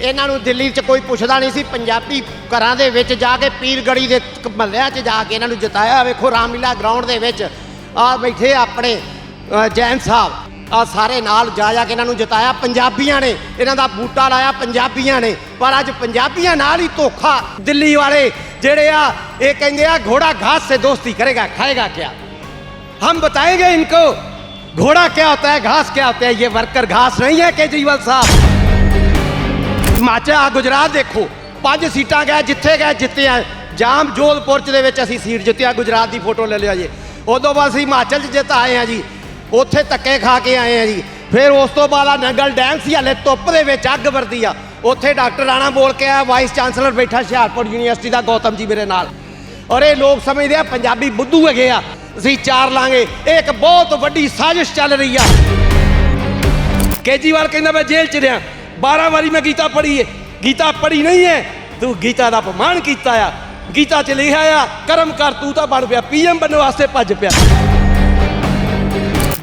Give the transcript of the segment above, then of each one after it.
ਇਹਨਾਂ ਨੂੰ ਦਿੱਲੀ 'ਚ ਕੋਈ ਪੁੱਛਦਾ ਨਹੀਂ ਸੀ ਪੰਜਾਬੀ ਘਰਾਂ ਦੇ ਵਿੱਚ ਜਾ ਕੇ ਪੀਰਗੜੀ ਦੇ ਮਹੱਲਿਆਂ 'ਚ ਜਾ ਕੇ ਇਹਨਾਂ ਨੂੰ ਜਿਤਾਇਆ ਵੇਖੋ ਰਾਮਲੀਲਾ ਗਰਾਊਂਡ ਦੇ ਵਿੱਚ ਆ ਬੈਠੇ ਆਪਣੇ ਅ, ਜੈਨ ਸਾਹਿਬ ਆ ਸਾਰੇ ਨਾਲ ਜਾ ਜਾ ਕੇ ਇਹਨਾਂ ਨੂੰ ਜਿਤਾਇਆ ਪੰਜਾਬੀਆਂ ਨੇ ਇਹਨਾਂ ਦਾ ਬੂਟਾ ਲਾਇਆ ਪੰਜਾਬੀਆਂ ਨੇ ਪਰ ਅੱਜ ਪੰਜਾਬੀਆਂ ਨਾਲ ਹੀ ਧੋਖਾ ਦਿੱਲੀ ਵਾਲੇ ਜਿਹੜੇ ਆ ਇਹ ਕਹਿੰਦੇ ਆ ਘੋੜਾ ਘਾਸ ਸੇ ਦੋਸਤੀ ਕਰੇਗਾ ਖਾਏਗਾ ਕਿਆ हम बताएंगे इनको घोड़ा क्या होता है घास क्या होता है ये वर्कर घास नहीं है केजरीवाल साहब ਹਿਮਾਚਲ ਆ, ਗੁਜਰਾਤ ਦੇਖੋ। ਪੰਜ ਸੀਟਾਂ ਗਏ, ਜਿੱਥੇ ਗਏ, ਜਿੱਤੇ ਆ। ਜਾਮ ਜੋਧਪੁਰ ਚ ਦੇ ਵਿੱਚ ਅਸੀਂ ਸੀਟ ਜਿੱਤਿਆ ਗੁਜਰਾਤ ਦੀ ਫੋਟੋ ਲੈ ਲਿਆ ਜੀ। ਉਦੋਂ ਬਾਅਦ ਅਸੀਂ ਹਿਮਾਚਲ ਚ ਜਿੱਤ ਆਏ ਆ ਜੀ। ਉੱਥੇ ਧੱਕੇ ਖਾ ਕੇ ਆਏ ਆ ਜੀ। ਫਿਰ ਉਸ ਤੋਂ ਬਾਅਦ ਆ ਨੰਗਲ ਡੈਮ ਸੀ, ਹਲੇ ਧੁੱਪ ਦੇ ਵਿੱਚ ਅੱਗ ਵਰਦੀ ਆ। ਉੱਥੇ ਡਾਕਟਰ ਰਾਣਾ ਬੋਲ ਕੇ ਆਇਆ, ਵਾਈਸ ਚਾਂਸਲਰ ਬੈਠਾ ਹੁਸ਼ਿਆਰਪੁਰ ਯੂਨੀਵਰਸਿਟੀ ਦਾ, ਗੌਤਮ ਜੀ ਮੇਰੇ ਨਾਲ। ਔਰ ਇਹ ਲੋਕ ਸਮਝਦੇ ਆ, ਪੰਜਾਬੀ ਬੁੱਧੂ ਹੈਗੇ ਆ। ਅਸੀਂ ਚਾਰ ਲਾਂਗੇ। ਇਹ ਇੱਕ ਬਹੁਤ ਵੱਡੀ ਸਾਜ਼ਿਸ਼ ਚੱਲ ਰਹੀ ਆ। ਕੇਜੀਵਾਲ ਕਹਿੰਦਾ, ਮੈਂ ਜੇਲ੍ਹ ਚ ਰਿਆਂ 12 ਵਾਰੀ ਮੈਂ ਗੀਤਾ ਪੜ੍ਹੀ ਹੈ ਗੀਤਾ ਪੜ੍ਹੀ ਨਹੀਂ ਹੈ ਤੂੰ ਗੀਤਾ ਦਾ ਅਪਮਾਨ ਕੀਤਾ ਆ। ਗੀਤਾ ਚ ਲਿਖਿਆ ਆ, ਕਰਮ ਕਰ, ਤੂੰ ਤਾਂ ਬਣ ਪਿਆ। ਪੀਐਮ ਬਣਨ ਵਾਸਤੇ ਭੱਜ ਪਿਆ।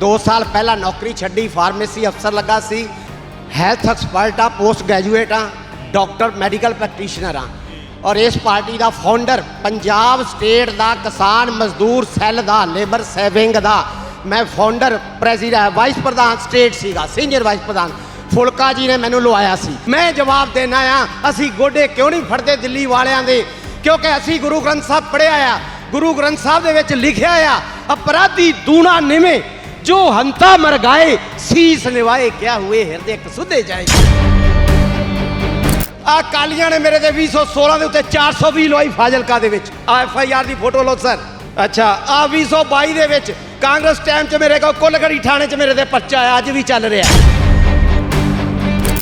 2 ਸਾਲ ਪਹਿਲਾਂ ਨੌਕਰੀ ਛੱਡੀ, ਫਾਰਮੇਸੀ ਅਫਸਰ ਲੱਗਾ ਸੀ। ਹੈਲਥ ਐਕਸਪਰਟ ਆ ਪੋਸਟ ਗ੍ਰੈਜੂਏਟ ਆ ਡਾਕਟਰ ਮੈਡੀਕਲ ਪ੍ਰੈਕਟੀਸ਼ਨਰ ਆ। ਔਰ ਇਸ ਪਾਰਟੀ ਦਾ ਫਾਊਂਡਰ ਪੰਜਾਬ ਸਟੇਟ ਦਾ ਕਿਸਾਨ ਮਜ਼ਦੂਰ ਸੈੱਲ ਦਾ ਲੇਬਰ ਸੇਵਿੰਗ ਦਾ। ਮੈਂ ਫਾਊਂਡਰ ਪ੍ਰੈਜ਼ੀਡੈਂਟ ਵਾਈਸ ਪ੍ਰਧਾਨ ਸਟੇਟ ਸੀਗਾ ਸੀਨੀਅਰ ਵਾਈਸ ਪ੍ਰਧਾਨ। ਫੁਲਕਾ ਜੀ ਨੇ ਮੈਨੂੰ ਲਵਾਇਆ ਸੀ। ਮੈਂ ਜਵਾਬ ਦੇਣਾ ਆ ਅਸੀਂ ਗੋਡੇ ਕਿਉਂ ਨਹੀਂ ਫੜਦੇ ਦਿੱਲੀ ਵਾਲਿਆਂ ਦੇ? ਕਿਉਂਕਿ ਅਸੀਂ ਗੁਰੂ ਗ੍ਰੰਥ ਸਾਹਿਬ ਪੜ੍ਹਿਆ ਆ, ਗੁਰੂ ਗ੍ਰੰਥ ਸਾਹਿਬ ਦੇ ਵਿੱਚ ਲਿਖਿਆ ਆ, ਅਪਰਾਧੀ ਦੂਣਾ ਨਿਵੇਂ, ਜੋ ਹੰਤਾ ਮਰ ਗਾਏ, ਸੀਸ ਨਿਵਾਏ ਕਿਆ ਹੁਏ ਹਿਰਦੇ ਕਸੁੱਦੇ ਜਾਏ। ਆ ਕਾਲੀਆਂ ਨੇ ਮੇਰੇ ਤੇ 216 ਦੇ ਉੱਤੇ 420 ਲਵਾਈ ਫਾਜ਼ਿਲਕਾ ਦੇ ਵਿੱਚ। ਆ ਐਫ ਆਈ ਆਰ ਦੀ ਫੋਟੋ ਲਓ ਸਰ। ਅੱਛਾ, ਆ 222 ਦੇ ਵਿੱਚ ਕਾਂਗਰਸ ਟਾਈਮ 'ਚ ਮੇਰੇ ਕੋਲ ਕੁੱਲਗੜੀ ਥਾਣੇ 'ਚ ਮੇਰੇ ਤੇ ਪਰਚਾ ਆਇਆ ਅੱਜ ਵੀ ਚੱਲ ਰਿਹਾ।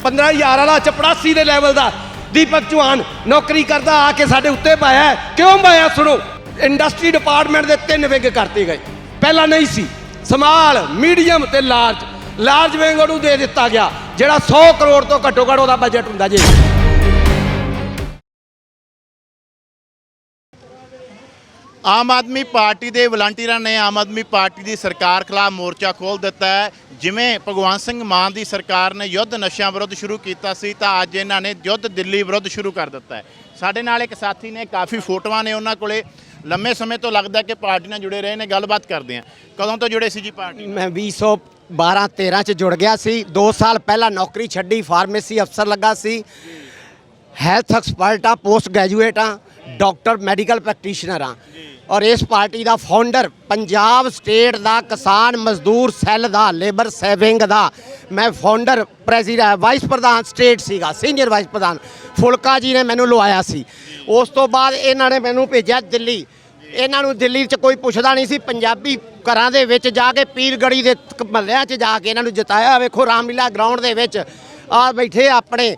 15000 ਵਾਲਾ ਚਪੜਾਸੀ ਦੇ ਲੈਵਲ ਦਾ। ਦੀਪਕ ਚੌਹਾਨ ਨੌਕਰੀ ਕਰਦਾ, ਆ ਕੇ ਸਾਡੇ ਉੱਤੇ ਪਾਇਆ ਕਿਉਂ ਪਾਇਆ, ਸੁਣੋ। ਇੰਡਸਟਰੀ ਡਿਪਾਰਟਮੈਂਟ ਦੇ ਤਿੰਨ ਵਿੰਗ ਕਰਤੇ ਗਏ। ਪਹਿਲਾਂ ਨਹੀਂ ਸੀ। ਸਮਾਲ ਮੀਡੀਅਮ ਤੇ ਲਾਰਜ ਲਾਰਜ ਵਿੰਗ ਉਹਨੂੰ ਦੇ ਦਿੱਤਾ ਗਿਆ, ਜਿਹੜਾ 100 ਕਰੋੜ ਤੋਂ ਘੱਟੋ ਘੱਟ ਉਹਦਾ ਬਜਟ ਹੁੰਦਾ ਜੀ। ਆਮ ਆਦਮੀ ਪਾਰਟੀ ਦੇ ਵਲੰਟੀਅਰਾਂ ਨੇ ਆਮ ਆਦਮੀ ਪਾਰਟੀ ਦੀ ਸਰਕਾਰ ਖਿਲਾਫ ਮੋਰਚਾ ਖੋਲ ਦਿੱਤਾ ਹੈ। ਜਿਵੇਂ ਭਗਵੰਤ ਸਿੰਘ ਮਾਨ ਦੀ ਸਰਕਾਰ ਨੇ ਯੁੱਧ ਨਸ਼ਿਆਂ ਵਿਰੁੱਧ ਸ਼ੁਰੂ ਕੀਤਾ ਸੀ ਤਾਂ ਅੱਜ ਇਹਨਾਂ ਨੇ ਯੁੱਧ ਦਿੱਲੀ ਵਿਰੁੱਧ ਸ਼ੁਰੂ ਕਰ ਦਿੱਤਾ ਹੈ। ਸਾਡੇ ਨਾਲ ਇੱਕ ਸਾਥੀ ਨੇ ਕਾਫੀ ਫੋਟੋਆਂ ਨੇ ਉਹਨਾਂ ਕੋਲੇ। ਲੰਮੇ ਸਮੇਂ ਤੋਂ ਲੱਗਦਾ ਕਿ ਪਾਰਟੀ ਨਾਲ ਜੁੜੇ ਰਹੇ ਨੇ ਗੱਲਬਾਤ ਕਰਦੇ ਆ ਕਦੋਂ ਤੋਂ ਜੁੜੇ ਸੀ ਜੀ ਪਾਰਟੀ ਮੈਂ 212 13 ਚ ਜੁੜ ਗਿਆ ਸੀ। 2 ਸਾਲ ਪਹਿਲਾਂ ਨੌਕਰੀ ਛੱਡੀ ਫਾਰਮੇਸੀ ਅਫਸਰ ਲੱਗਾ ਸੀ। ਹੈਲਥ ਐਕਸਪਰਟ ਆ ਪੋਸਟ ਗ੍ਰੈਜੂਏਟ ਆ ਡਾਕਟਰ ਮੈਡੀਕਲ ਪ੍ਰੈਕਟੀਸ਼ਨਰ ਆ। ਔਰ ਇਸ ਪਾਰਟੀ ਦਾ ਫਾਊਂਡਰ ਪੰਜਾਬ ਸਟੇਟ ਦਾ ਕਿਸਾਨ ਮਜ਼ਦੂਰ ਸੈੱਲ ਦਾ, ਲੇਬਰ ਸੇਵਿੰਗ ਦਾ। ਮੈਂ ਫਾਊਂਡਰ ਪ੍ਰੈਜ਼ੀਡੈਂਟ ਵਾਈਸ ਪ੍ਰਧਾਨ ਸਟੇਟ ਸੀਗਾ ਸੀਨੀਅਰ ਵਾਈਸ ਪ੍ਰਧਾਨ। ਫੁਲਕਾ ਜੀ ਨੇ ਮੈਨੂੰ ਲਵਾਇਆ ਸੀ। ਉਸ ਤੋਂ ਬਾਅਦ ਇਹਨਾਂ ਨੇ ਮੈਨੂੰ ਭੇਜਿਆ ਦਿੱਲੀ। ਇਹਨਾਂ ਨੂੰ ਦਿੱਲੀ 'ਚ ਕੋਈ ਪੁੱਛਦਾ ਨਹੀਂ ਸੀ। ਪੰਜਾਬੀ ਘਰਾਂ ਦੇ ਵਿੱਚ ਜਾ ਕੇ ਪੀਰਗੜੀ ਦੇ ਮਹੱਲਿਆਂ 'ਚ ਜਾ ਕੇ ਇਹਨਾਂ ਨੂੰ ਜਿਤਾਇਆ। ਵੇਖੋ ਰਾਮਲੀਲਾ ਗਰਾਊਂਡ ਦੇ ਵਿੱਚ ਆ ਬੈਠੇ ਆਪਣੇ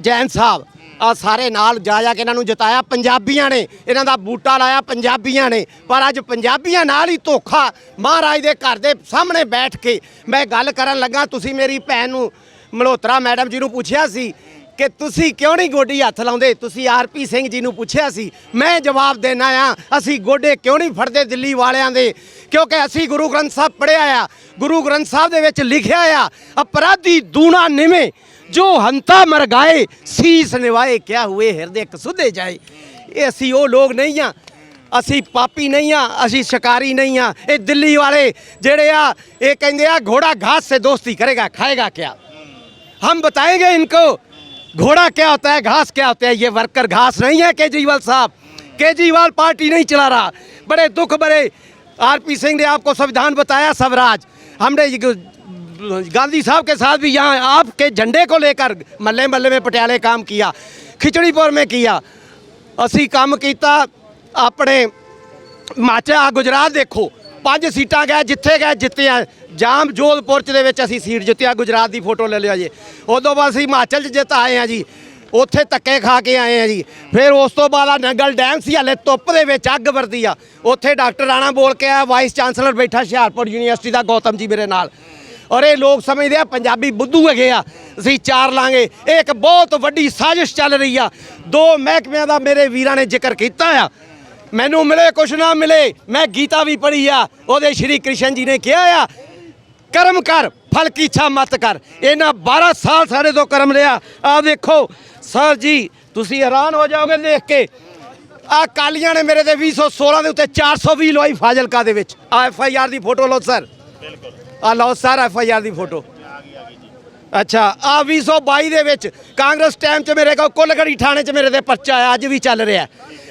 ਜੈਨ ਸਾਹਿਬ। ਆ ਸਾਰੇ ਨਾਲ ਜਾ ਜਾ ਕੇ ਇਹਨਾਂ ਨੂੰ ਜਿਤਾਇਆ। ਪੰਜਾਬੀਆਂ ਨੇ ਇਹਨਾਂ ਦਾ ਬੂਟਾ ਲਾਇਆ, ਪੰਜਾਬੀਆਂ ਨੇ। ਪਰ ਅੱਜ ਪੰਜਾਬੀਆਂ ਨਾਲ ਹੀ ਧੋਖਾ ਮਹਾਰਾਜ ਦੇ ਘਰ ਦੇ ਸਾਹਮਣੇ ਬੈਠ ਕੇ ਮੈਂ ਗੱਲ ਕਰਨ ਲੱਗਾ। ਤੁਸੀਂ ਮੇਰੀ ਭੈਣ ਨੂੰ ਮਲਹੋਤਰਾ ਮੈਡਮ ਜੀ ਨੂੰ ਪੁੱਛਿਆ ਸੀ ਕਿ ਤੁਸੀਂ ਕਿਉਂ ਨਹੀਂ ਗੋਡੀ ਹੱਥ ਲਾਉਂਦੇ? ਤੁਸੀਂ ਆਰਪੀ ਸਿੰਘ ਜੀ ਨੂੰ ਪੁੱਛਿਆ ਸੀ। ਮੈਂ ਜਵਾਬ ਦੇਣਾ ਆ, ਅਸੀਂ ਗੋਡੇ ਕਿਉਂ ਨਹੀਂ ਫੜਦੇ ਦਿੱਲੀ ਵਾਲਿਆਂ ਦੇ? ਕਿਉਂਕਿ ਅਸੀਂ ਗੁਰੂ ਗ੍ਰੰਥ ਸਾਹਿਬ ਪੜ੍ਹਿਆ ਆ। ਗੁਰੂ ਗ੍ਰੰਥ ਸਾਹਿਬ ਦੇ ਵਿੱਚ ਲਿਖਿਆ ਆ, ਅਪਰਾਧੀ ਦੂਣਾ ਨਿਵੇਂ ਜੋ ਹੰਤਾ ਮਰ ਗਾਏ ਸੀਸ ਨਿਵਾਏ ਕਿਆ ਹੁਏ ਹਿਰਦੇ ਕਸੁੱਦੇ ਜਾਏ ਇਹ ਅਸੀਂ ਉਹ ਲੋਕ ਨਹੀਂ ਆ ਅਸੀਂ ਪਾਪੀ ਨਹੀਂ ਆ ਅਸੀਂ ਸ਼ਿਕਾਰੀ ਨਹੀਂ ਆ ਇਹ ਦਿੱਲੀ ਵਾਲੇ ਜਿਹੜੇ ਆ ਇਹ ਕਹਿੰਦੇ ਆ ਘੋੜਾ ਘਾਸ ਸੇ ਦੋਸਤੀ ਕਰੇਗਾ ਖਾਏਗਾ ਕਿਆ हम बताएंगे इनको घोड़ा क्या होता है घास क्या होता है ये वर्कर घास नहीं है केजरीवाल साहब केजरीवाल पार्टी नहीं चला रहा बड़े दुख बड़े आरपी सिंह ने आपको संविधान बताया स्वराज हमने ये ग- गांधी साहब के साथ भी यहाँ आपके झंडे को लेकर मल्ले मल्ले में पटियाले काम किया खिचड़ीपुर में किया ਅਸੀਂ ਕੰਮ ਕੀਤਾ ਆਪਣੇ ਹਿਮਾਚਲ ਆ ਗੁਜਰਾਤ ਦੇਖੋ ਪੰਜ ਸੀਟਾਂ ਗਏ ਜਿੱਥੇ ਗਏ ਜਿੱਤੇ ਆ ਜਾਮ ਜੋਧਪੁਰ ਚ ਦੇ ਵਿੱਚ ਅਸੀਂ ਸੀਟ ਜਿੱਤਿਆ ਗੁਜਰਾਤ ਦੀ ਫੋਟੋ ਲੈ ਲਿਆ ਜੀ ਉਦੋਂ ਬਾਅਦ ਅਸੀਂ ਹਿਮਾਚਲ ਚ ਜਿੱਤ ਆਏ ਆ ਜੀ ਉੱਥੇ ਧੱਕੇ ਖਾ ਕੇ ਆਏ ਆ ਜੀ ਫਿਰ ਉਸ ਤੋਂ ਬਾਅਦ ਆ ਨੰਗਲ ਡੈਮ ਸੀ ਹਲੇ ਧੁੱਪ ਦੇ ਵਿੱਚ ਅੱਗ ਵਰਦੀ ਆ ਉੱਥੇ ਡਾਕਟਰ ਰਾਣਾ ਬੋਲ ਕੇ ਆਇਆ ਵਾਈਸ ਚਾਂਸਲਰ ਬੈਠਾ ਹੁਸ਼ਿਆਰਪੁਰ ਯੂਨੀਵਰਸਿਟੀ ਦਾ ਗੌਤਮ ਜੀ ਮੇਰੇ ਨਾਲ ਔਰ ਇਹ ਲੋਕ ਸਮਝਦੇ ਆ ਪੰਜਾਬੀ ਬੁੱਧੂ ਹੈਗੇ ਆ, ਅਸੀਂ ਚਾਰ ਲਾਂਗੇ। ਇਹ ਇੱਕ ਬਹੁਤ ਵੱਡੀ ਸਾਜ਼ਿਸ਼ ਚੱਲ ਰਹੀ ਆ। ਦੋ ਮਹਿਕਮਿਆਂ ਦਾ ਮੇਰੇ ਵੀਰਾਂ ਨੇ ਜ਼ਿਕਰ ਕੀਤਾ ਆ। ਮੈਨੂੰ ਮਿਲੇ, ਕੁਛ ਨਾ ਮਿਲੇ, ਮੈਂ ਗੀਤਾ ਵੀ ਪੜ੍ਹੀ ਆ। ਉਹਦੇ ਸ਼੍ਰੀ ਕ੍ਰਿਸ਼ਨ ਜੀ ਨੇ ਕਿਹਾ ਆ, ਕਰਮ ਕਰ, ਫਲ ਕੀ ਇੱਛਾ ਮਤ ਕਰ। ਇਹਨਾਂ 12 ਸਾਲ ਸਾਡੇ ਤੋਂ ਕਰਮ ਲਿਆ ਆ ਦੇਖੋ ਸਰ ਜੀ, ਤੁਸੀਂ ਹੈਰਾਨ ਹੋ ਜਾਓਗੇ ਦੇਖ ਕੇ। ਆ ਕਾਲੀਆਂ ਨੇ ਮੇਰੇ ਤੇ 216 ਦੇ ਉੱਤੇ 420 ਲਵਾਈ ਫਾਜ਼ਿਲਕਾ ਦੇ ਵਿੱਚ। ਆ ਐਫ ਆਈ ਆਰ ਦੀ ਫੋਟੋ ਲਓ, ਸਰ। ਬਿਲਕੁਲ। ਆ ਲਓ, ਸਰ ਐਫ ਆਈ ਆਰ ਦੀ ਫੋਟੋ। ਅੱਛਾ, ਆ 222 ਦੇ ਵਿੱਚ ਕਾਂਗਰਸ ਟਾਈਮ 'ਚ ਮੇਰੇ ਕੋਲ ਕੁੱਲਗੜੀ ਥਾਣੇ 'ਚ ਮੇਰੇ ਤੇ ਪਰਚਾ ਆਇਆ, ਅੱਜ ਵੀ ਚੱਲ ਰਿਹਾ।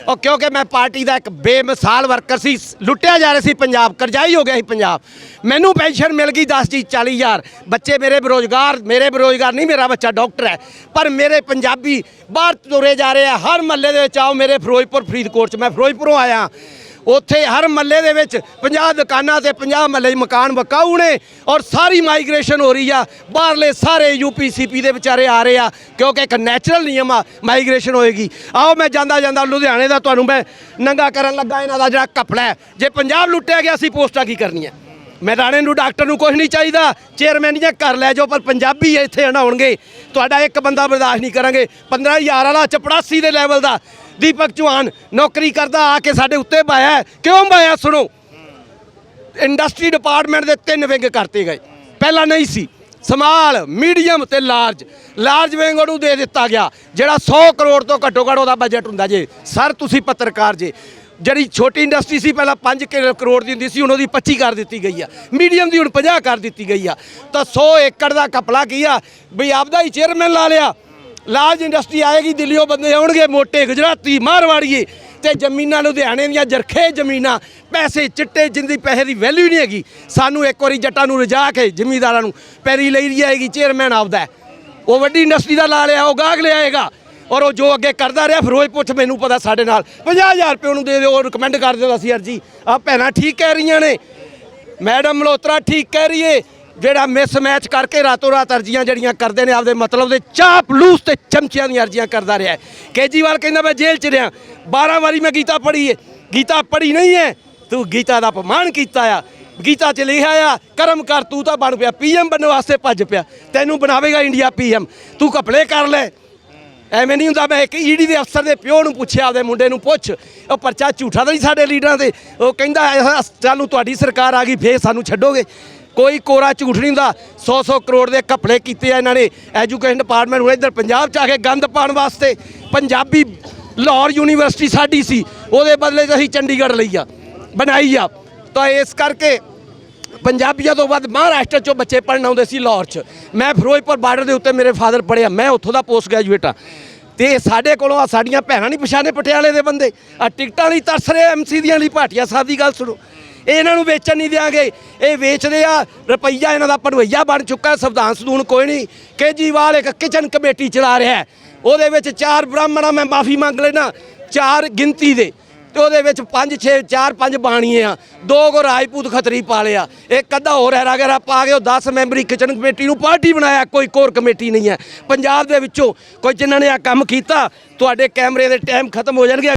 ਉਹ ਕਿਉਂਕਿ ਮੈਂ ਪਾਰਟੀ ਦਾ ਇੱਕ ਬੇਮਿਸਾਲ ਵਰਕਰ ਸੀ, ਲੁੱਟਿਆ ਜਾ ਰਿਹਾ ਸੀ ਪੰਜਾਬ, ਕਰਜ਼ਾਈ ਹੋ ਗਿਆ ਸੀ ਪੰਜਾਬ। ਮੈਨੂੰ ਪੈਨਸ਼ਨ ਮਿਲ ਗਈ 10 ਜੀ 40 ਹਜ਼ਾਰ। ਬੱਚੇ ਮੇਰੇ ਬੇਰੋਜ਼ਗਾਰ ਮੇਰੇ ਬੇਰੋਜ਼ਗਾਰ ਨਹੀਂ, ਮੇਰਾ ਬੱਚਾ ਡਾਕਟਰ ਹੈ। ਪਰ ਮੇਰੇ ਪੰਜਾਬੀ ਬਾਹਰ ਤੁਰੇ ਜਾ ਰਹੇ ਆ, ਹਰ ਮਹੱਲੇ ਦੇ ਵਿੱਚ ਆਓ, ਮੇਰੇ ਫਿਰੋਜ਼ਪੁਰ, ਫਰੀਦਕੋਟ 'ਚ। ਮੈਂ ਫਿਰੋਜ਼ਪੁਰੋਂ ਆਇਆ। ਉੱਥੇ ਹਰ ਮੱਲੇ ਦੇ ਵਿੱਚ 50 ਦੁਕਾਨਾਂ ਤੇ 50 ਮੱਲੇ ਮਕਾਨ ਵਕਾਊ ਨੇ ਔਰ ਸਾਰੀ ਮਾਈਗ੍ਰੇਸ਼ਨ ਹੋ ਰਹੀ ਆ। ਬਾਹਰਲੇ ਸਾਰੇ ਯੂਪੀ ਸੀਪੀ ਦੇ ਵਿਚਾਰੇ ਆ ਰਹੇ ਆ, ਕਿਉਂਕਿ ਇੱਕ ਨੈਚੁਰਲ ਨਿਯਮ ਆ ਮਾਈਗ੍ਰੇਸ਼ਨ ਹੋਏਗੀ। ਆਓ ਮੈਂ ਜਾਂਦਾ ਜਾਂਦਾ ਲੁਧਿਆਣੇ ਦਾ ਤੁਹਾਨੂੰ ਮੈਂ ਨੰਗਾ ਕਰਨ ਲੱਗਾ ਇਹਨਾਂ ਦਾ ਜਿਹੜਾ ਕਪੜਾ ਜੇ ਪੰਜਾਬ ਲੁੱਟਿਆ ਗਿਆ ਸੀ ਪੋਸਟਾਂ ਕੀ ਕਰਨੀਆਂ? ਮੈਂ ਰਾਣੇ ਨੂੰ ਡਾਕਟਰ ਨੂੰ ਕੁਝ ਨਹੀਂ ਚਾਹੀਦਾ। ਚੇਅਰਮੈਨ ਜੀ ਘਰ ਲੈ ਜਾਓ, ਪਰ ਪੰਜਾਬੀ ਇੱਥੇ ਹਣਾਉਣਗੇ ਤੁਹਾਡਾ ਇੱਕ ਬੰਦਾ ਬਰਦਾਸ਼ਤ ਨਹੀਂ ਕਰਾਂਗੇ। 15000 ਵਾਲਾ ਚਪੜਾਸੀ ਦੇ ਲੈਵਲ ਦਾ। ਦੀਪਕ ਚੌਹਾਨ ਨੌਕਰੀ ਕਰਦਾ, ਆ ਕੇ ਸਾਡੇ ਉੱਤੇ ਪਾਇਆ ਕਿਉਂ ਪਾਇਆ, ਸੁਣੋ। ਇੰਡਸਟਰੀ ਡਿਪਾਰਟਮੈਂਟ ਦੇ ਤਿੰਨ ਵਿੰਗ ਕਰਤੇ ਗਏ। ਪਹਿਲਾਂ ਨਹੀਂ ਸੀ। ਸਮਾਲ ਮੀਡੀਅਮ ਤੇ ਲਾਰਜ ਲਾਰਜ ਵਿੰਗ ਉਹਨੂੰ ਦੇ ਦਿੱਤਾ ਗਿਆ, ਜਿਹੜਾ 100 ਕਰੋੜ ਤੋਂ ਘੱਟੋ ਘੱਟ ਉਹਦਾ ਬਜਟ ਹੁੰਦਾ ਜੇ। ਸਰ ਤੁਸੀਂ ਪੱਤਰਕਾਰ ਜੇ। ਜਿਹੜੀ ਛੋਟੀ ਇੰਡਸਟਰੀ ਸੀ, ਪਹਿਲਾਂ 5 ਕਰੋੜ ਦੀ ਹੁੰਦੀ ਸੀ, ਹੁਣ ਉਹਦੀ 25 ਕਰ ਦਿੱਤੀ ਗਈ ਆ। ਮੀਡੀਅਮ ਦੀ ਹੁਣ 50 ਕਰ ਦਿੱਤੀ ਗਈ ਆ। ਤਾਂ 100 ਏਕੜ ਦਾ ਕਪਲਾ ਕੀ ਆ? ਵੀ ਆਪਦਾ ਹੀ ਚੇਅਰਮੈਨ ਲਾ ਲਿਆ। ਲਾਰਜ ਇੰਡਸਟਰੀ ਆਏਗੀ, ਦਿੱਲੀੋਂ ਬੰਦੇ ਆਉਣਗੇ, ਮੋਟੇ ਗੁਜਰਾਤੀ, ਮਾਰਵਾੜੀਏ। ਤੇ ਜ਼ਮੀਨਾਂ ਲੁਧਿਆਣੇ ਦੀਆਂ ਜਰਖੇ ਜ਼ਮੀਨਾਂ, ਪੈਸੇ ਚਿੱਟੇ, ਜਿੰਦੀ ਪੈਸੇ ਦੀ ਵੈਲਿਊ ਨਹੀਂ ਹੈਗੀ। ਸਾਨੂੰ ਇੱਕ ਵਾਰੀ ਜੱਟਾਂ ਨੂੰ ਰਜਾ ਕੇ, ਜ਼ਿਮੀਂਦਾਰਾਂ ਨੂੰ ਪੈਰੀ ਲਈ ਆਏਗੀ, ਚੇਅਰਮੈਨ ਆਪਦਾ। ਉਹ ਵੱਡੀ ਇੰਡਸਟਰੀ ਦਾ ਲਾ ਲਿਆ, ਉਹ ਗਾਹਕ ਲਿਆਏਗਾ। ਔਰ ਉਹ ਜੋ ਅੱਗੇ ਕਰਦਾ ਰਿਹਾ ਫਿਰੋਜ਼ਪੁਰ ਚ ਮੈਨੂੰ ਪਤਾ ਸਾਡੇ ਨਾਲ। 50000 ਰੁਪਏ ਉਹਨੂੰ ਦੇ ਦਿਓ, ਉਹ ਰਿਕਮੈਂਡ ਕਰ ਦਿਓ ਅਸੀਂ ਅਰਜੀ। ਆ ਭੈਣਾਂ ਠੀਕ ਕਹਿ ਰਹੀਆਂ ਨੇ। ਮੈਡਮ ਮਲੋਤਰਾ ਠੀਕ ਕਹਿ ਰਹੀ ਏ। ਜਿਹੜਾ ਮਿਸਮੈਚ ਕਰਕੇ ਰਾਤੋਂ ਰਾਤ ਅਰਜ਼ੀਆਂ ਜਿਹੜੀਆਂ ਕਰਦੇ ਨੇ, ਆਪਦੇ ਮਤਲਬ ਦੇ ਚਾਪ ਲੂਸ ਤੇ ਚਮਚਿਆਂ ਦੀਆਂ ਅਰਜ਼ੀਆਂ ਕਰਦਾ ਰਿਹਾ। ਹੈ। ਕੇਜੀਵਾਲ ਕਹਿੰਦਾ, ਮੈਂ ਜੇਲ੍ਹ 'ਚ ਰਿਹਾ। 12 ਵਾਰੀ ਮੈਂ ਗੀਤਾ ਪੜ੍ਹੀ ਏ। ਗੀਤਾ ਪੜ੍ਹੀ ਨਹੀਂ ਹੈ ਤੂੰ ਗੀਤਾ ਦਾ ਅਪਮਾਨ ਕੀਤਾ ਆ। ਗੀਤਾ 'ਚ ਲਿਖਿਆ ਆ, ਕਰਮ ਕਰ, ਤੂੰ ਤਾਂ ਬਣ ਪਿਆ। ਪੀਐਮ ਬਣਨ ਵਾਸਤੇ ਭੱਜ ਪਿਆ। ਤੈਨੂੰ ਬਣਾਵੇਗਾ ਇੰਡੀਆ ਪੀਐਮ ਤੂੰ ਘਪਲੇ ਕਰ ਲੈ। ਐਵੇਂ ਨਹੀਂ ਹੁੰਦਾ, ਮੈਂ ਇੱਕ ਈਡੀ ਦੇ ਅਫਸਰ ਦੇ ਪਿਓ ਨੂੰ ਪੁੱਛਿਆ, ਆਪਦੇ ਮੁੰਡੇ ਨੂੰ ਪੁੱਛ। ਉਹ ਪਰਚਾ ਝੂਠਾ ਤਾਂ ਨਹੀਂ ਸਾਡੇ ਲੀਡਰਾਂ ਤੇ। ਉਹ ਕਹਿੰਦਾ, ਇਹ ਸਾਨੂੰ ਤੁਹਾਡੀ ਸਰਕਾਰ ਆ ਗਈ, ਫੇਰ ਸਾਨੂੰ ਛੱਡੋਗੇ? ਕੋਈ ਕੋਰਾ ਝੂਠ ਨਹੀਂ ਹੁੰਦਾ। 100-100 ਕਰੋੜ ਦੇ ਘਪਲੇ ਕੀਤੇ ਆ ਇਹਨਾਂ ਨੇ। ਐਜੂਕੇਸ਼ਨ ਡਿਪਾਰਟਮੈਂਟ ਹੁਣ ਇੱਧਰ ਪੰਜਾਬ ਚ ਆ ਕੇ ਗੰਦ ਪਾਉਣ ਵਾਸਤੇ ਪੰਜਾਬੀ ਲਾਹੌਰ ਯੂਨੀਵਰਸਿਟੀ ਸਾਡੀ ਸੀ। ਉਹਦੇ ਬਦਲੇ 'ਚ ਅਸੀਂ ਚੰਡੀਗੜ੍ਹ ਲਈ ਆ, ਬਣਾਈ ਆ। ਤਾਂ ਇਸ ਕਰਕੇ ਪੰਜਾਬੀਆਂ ਤੋਂ ਵੱਧ ਮਹਾਰਾਸ਼ਟਰ ਚੋਂ ਬੱਚੇ ਪੜ੍ਹਨ ਆਉਂਦੇ ਸੀ ਲਾਹੌਰ 'ਚ। ਮੈਂ ਫਿਰੋਜ਼ਪੁਰ ਬਾਰਡਰ ਦੇ ਉੱਤੇ ਮੇਰੇ ਫਾਦਰ ਪੜ੍ਹਿਆ, ਮੈਂ ਉੱਥੋਂ ਦਾ ਪੋਸਟ ਗ੍ਰੈਜੂਏਟ ਆ ਤੇ ਸਾਡੇ ਕੋਲੋਂ ਆ ਸਾਡੀਆਂ ਭੈਣਾਂ ਨਹੀਂ ਪਛਾਣੇ ਪਟਿਆਲੇ ਦੇ ਬੰਦੇ। ਆ ਟਿਕਟਾਂ ਲਈ ਤਰਸ ਰਹੇ ਐਮਸੀ ਦੀਆਂ ਲਈ ਭਾਟੀਆ ਸਾਹਿਬ ਦੀ ਗੱਲ ਸੁਣੋ। ਇਹ ਇਹਨਾਂ ਨੂੰ ਵੇਚਣ ਨਹੀਂ ਦਿਆਂਗੇ। ਇਹ ਵੇਚਦੇ ਆ, ਰੁਪਈਆ ਇਹਨਾਂ ਦਾ ਭਣਵਈਆ ਬਣ ਚੁੱਕਾ, ਸੰਵਿਧਾਨ ਸਦੂਨ ਕੋਈ ਨਹੀਂ। ਕੇਜੀਵਾਲ ਇੱਕ ਕਿਚਨ ਕਮੇਟੀ ਚਲਾ ਰਿਹਾ ਉਹਦੇ ਵਿੱਚ ਚਾਰ ਬ੍ਰਾਹਮਣਾਂ, ਮੈਂ ਮਾਫੀ ਮੰਗ ਲੈਣਾ ਚਾਰ ਗਿਣਤੀ ਦੇ। ਤੇ ਉਹਦੇ ਵਿੱਚ ਪੰਜ, ਛੇ, ਚਾਰ, ਪੰਜ ਬਾਣੀਏ ਆ। ਦੋ ਕੋ ਰਾਜਪੂਤ ਖੱਤਰੀ ਪਾ ਲਿਆ ਇੱਕ ਅੱਧਾ ਹੋਰ ਹੈਰਾ ਗੈਰਾ ਪਾ ਕੇ ਉਹ 10 ਮੈਂਬਰੀ ਕਿਚਨ ਕਮੇਟੀ ਨੂੰ ਪਾਰਟੀ ਬਣਾਇਆ। ਕੋਈ ਕੋਰ ਕਮੇਟੀ ਨਹੀਂ ਹੈ। ਪੰਜਾਬ ਦੇ ਵਿੱਚੋਂ ਕੋਈ ਜਿਨ੍ਹਾਂ ਨੇ ਆ ਕੰਮ ਕੀਤਾ, ਤੁਹਾਡੇ ਕੈਮਰੇ ਦੇ ਟਾਈਮ ਖਤਮ ਹੋ ਜਾਣਗੇ।